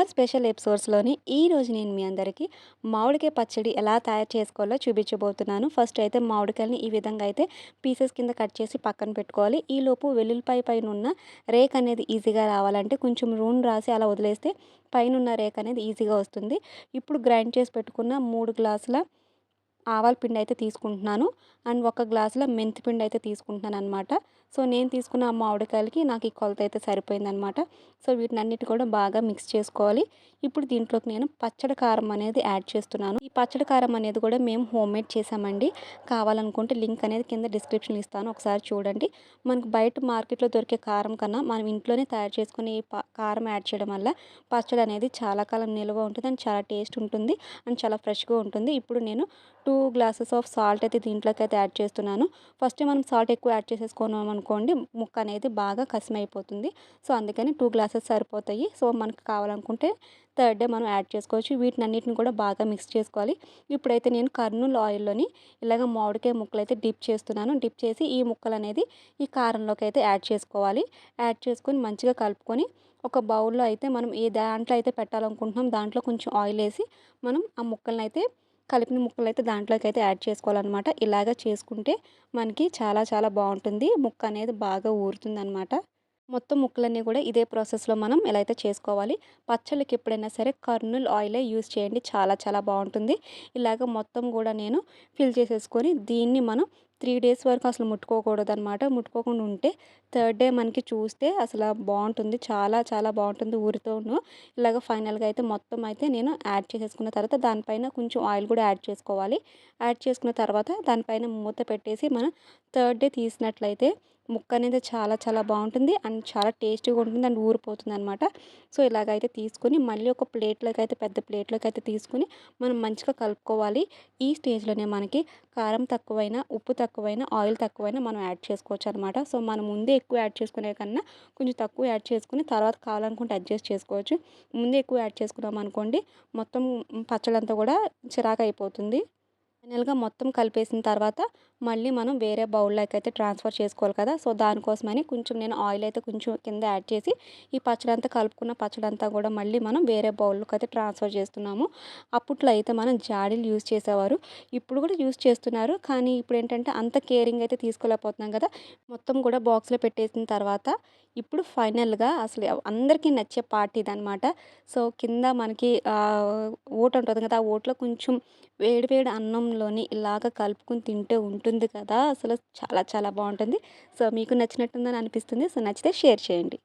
Summer special ఎపిసోడ్స్లోని ఈరోజు నేను మీ అందరికీ మామిడికాయ పచ్చడి ఎలా తయారు చేసుకోవాలో చూపించబోతున్నాను. ఫస్ట్ అయితే మామిడికాయలని ఈ విధంగా అయితే పీసెస్ కింద కట్ చేసి పక్కన పెట్టుకోవాలి. ఈలోపు వెల్లుల్లిపాయ పైన ఉన్న రేక్ అనేది ఈజీగా రావాలంటే కొంచెం నూనె రాసి అలా వదిలేస్తే పైన ఉన్న రేక్ అనేది ఈజీగా వస్తుంది. ఇప్పుడు గ్రైండ్ చేసి పెట్టుకున్న మూడు గ్లాసుల ఆవాల పిండి అయితే తీసుకుంటున్నాను. అండ్ ఒక గ్లాసులో మెంతి పిండి అయితే తీసుకుంటున్నాను అనమాట సో నేను తీసుకున్న ఆ మామిడికాయలకి నాకు ఈ కొలత అయితే సరిపోయిందనమాట సో వీటిని అన్నిటి కూడా బాగా మిక్స్ చేసుకోవాలి. ఇప్పుడు దీంట్లోకి నేను పచ్చడి కారం అనేది యాడ్ చేస్తున్నాను. ఈ పచ్చడి కారం అనేది కూడా మేము హోమ్ మేడ్ చేసామండి. కావాలనుకుంటే లింక్ అనేది కింద డిస్క్రిప్షన్ ఇస్తాను. ఒకసారి చూడండి. మనకు బయట మార్కెట్లో దొరికే కారం కన్నా మనం ఇంట్లోనే తయారు చేసుకుని ఈ కారం యాడ్ చేయడం వల్ల పచ్చడి అనేది చాలా కాలం నిల్వ ఉంటుంది. అండ్ చాలా టేస్ట్ ఉంటుంది. అండ్ చాలా ఫ్రెష్గా ఉంటుంది. ఇప్పుడు నేను two two glasses of salt అయితే దీంట్లోకి అయితే యాడ్ చేస్తున్నాను. ఫస్ట్ మనం సాల్ట్ ఎక్కువ యాడ్ చేసేసుకున్నాం అనుకోండి ముక్క అనేది బాగా కసిమైపోతుంది. సో అందుకని టూ గ్లాసెస్ సరిపోతాయి. సో మనకు కావాలనుకుంటే థర్డ్ డే మనం యాడ్ చేసుకోవచ్చు. వీటిని అన్నిటిని కూడా బాగా మిక్స్ చేసుకోవాలి. ఇప్పుడైతే నేను కర్నూలు ఆయిల్లోని ఇలాగ మామిడికాయ ముక్కలు అయితే డిప్ చేస్తున్నాను. డిప్ చేసి ఈ ముక్కలు అనేది ఈ కారంలోకి అయితే యాడ్ చేసుకోవాలి. యాడ్ చేసుకొని మంచిగా కలుపుకొని ఒక బౌల్లో అయితే మనం ఏ దాంట్లో అయితే పెట్టాలనుకుంటున్నాం దాంట్లో కొంచెం ఆయిల్ వేసి మనం ఆ ముక్కలను అయితే కలిపిన ముక్కలు అయితే దాంట్లోకి అయితే యాడ్ చేసుకోవాలన్నమాట. ఇలాగ చేసుకుంటే మనకి చాలా చాలా బాగుంటుంది. ముక్క అనేది బాగా ఊరుతుంది అనమాట మొత్తం ముక్కలన్నీ కూడా ఇదే ప్రాసెస్లో మనం ఎలా అయితే చేసుకోవాలి. పచ్చళ్ళకి ఎప్పుడైనా సరే కర్నూల్ ఆయిలే యూస్ చేయండి. చాలా చాలా బాగుంటుంది. ఇలాగ మొత్తం కూడా నేను ఫిల్ చేసేసుకొని దీన్ని మనం త్రీ డేస్ వరకు అసలు ముట్టుకోకూడదు అనమాట ముట్టుకోకుండా ఉంటే థర్డ్ డే మనకి చూస్తే అసలు బాగుంటుంది. చాలా చాలా బాగుంటుంది ఊరితోను. ఇలాగ ఫైనల్గా అయితే మొత్తం అయితే నేను యాడ్ చేసేసుకున్న తర్వాత దానిపైన కొంచెం ఆయిల్ కూడా యాడ్ చేసుకోవాలి. యాడ్ చేసుకున్న తర్వాత దానిపైన మూత పెట్టేసి మనం థర్డ్ డే తీసినట్లయితే ముక్క అనేది చాలా చాలా బాగుంటుంది. అండ్ చాలా టేస్టీగా ఉంటుంది అండ్ ఊరిపోతుంది అనమాట సో ఇలాగైతే తీసుకొని మళ్ళీ ఒక ప్లేట్లోకి అయితే పెద్ద ప్లేట్లోకి అయితే తీసుకుని మనం మంచిగా కలుపుకోవాలి. ఈ స్టేజ్లోనే మనకి కారం తక్కువైనా ఉప్పు తక్కువ తక్కువైనా ఆయిల్ తక్కువైనా మనం యాడ్ చేసుకోవచ్చు అనమాట సో మనం ముందే ఎక్కువ యాడ్ చేసుకునే కన్నా కొంచెం తక్కువ యాడ్ చేసుకుని తర్వాత కావాలనుకుంటే అడ్జస్ట్ చేసుకోవచ్చు. ముందే ఎక్కువ యాడ్ చేసుకున్నాం అనుకోండి మొత్తం పచ్చడంతా కూడా చిరాకు అయిపోతుంది ఫైనల్గా మొత్తం కలిపేసిన తర్వాత మళ్ళీ మనం వేరే బౌల్లోకి అయితే ట్రాన్స్ఫర్ చేసుకోవాలి కదా! సో దానికోసమని కొంచెం నేను ఆయిల్ అయితే కొంచెం కింద యాడ్ చేసి ఈ పచ్చడి అంతా కలుపుకున్న పచ్చడి అంతా కూడా మళ్ళీ మనం వేరే బౌల్లోకి అయితే ట్రాన్స్ఫర్ చేస్తున్నాము. అప్పట్లో అయితే మనం జాడీలు యూజ్ చేసేవారు. ఇప్పుడు కూడా యూజ్ చేస్తున్నారు. కానీ ఇప్పుడు ఏంటంటే అంత కేరింగ్ అయితే తీసుకోలేకపోతున్నాం కదా! మొత్తం కూడా బాక్స్లో పెట్టేసిన తర్వాత ఇప్పుడు ఫైనల్గా అసలు అందరికీ నచ్చే పార్టీ ఇదనమాట సో కింద మనకి ఓట్ ఉంటుంది కదా! ఆ ఓట్లో కొంచెం వేడి వేడి అన్నం అన్నంలోని ఇలాగ కలుపుకొని తింటే ఉంటుంది కదా! అసలు చాలా చాలా బాగుంటుంది. సో మీకు నచ్చినట్టుందని అనిపిస్తుంది. సో నచ్చితే షేర్ చేయండి.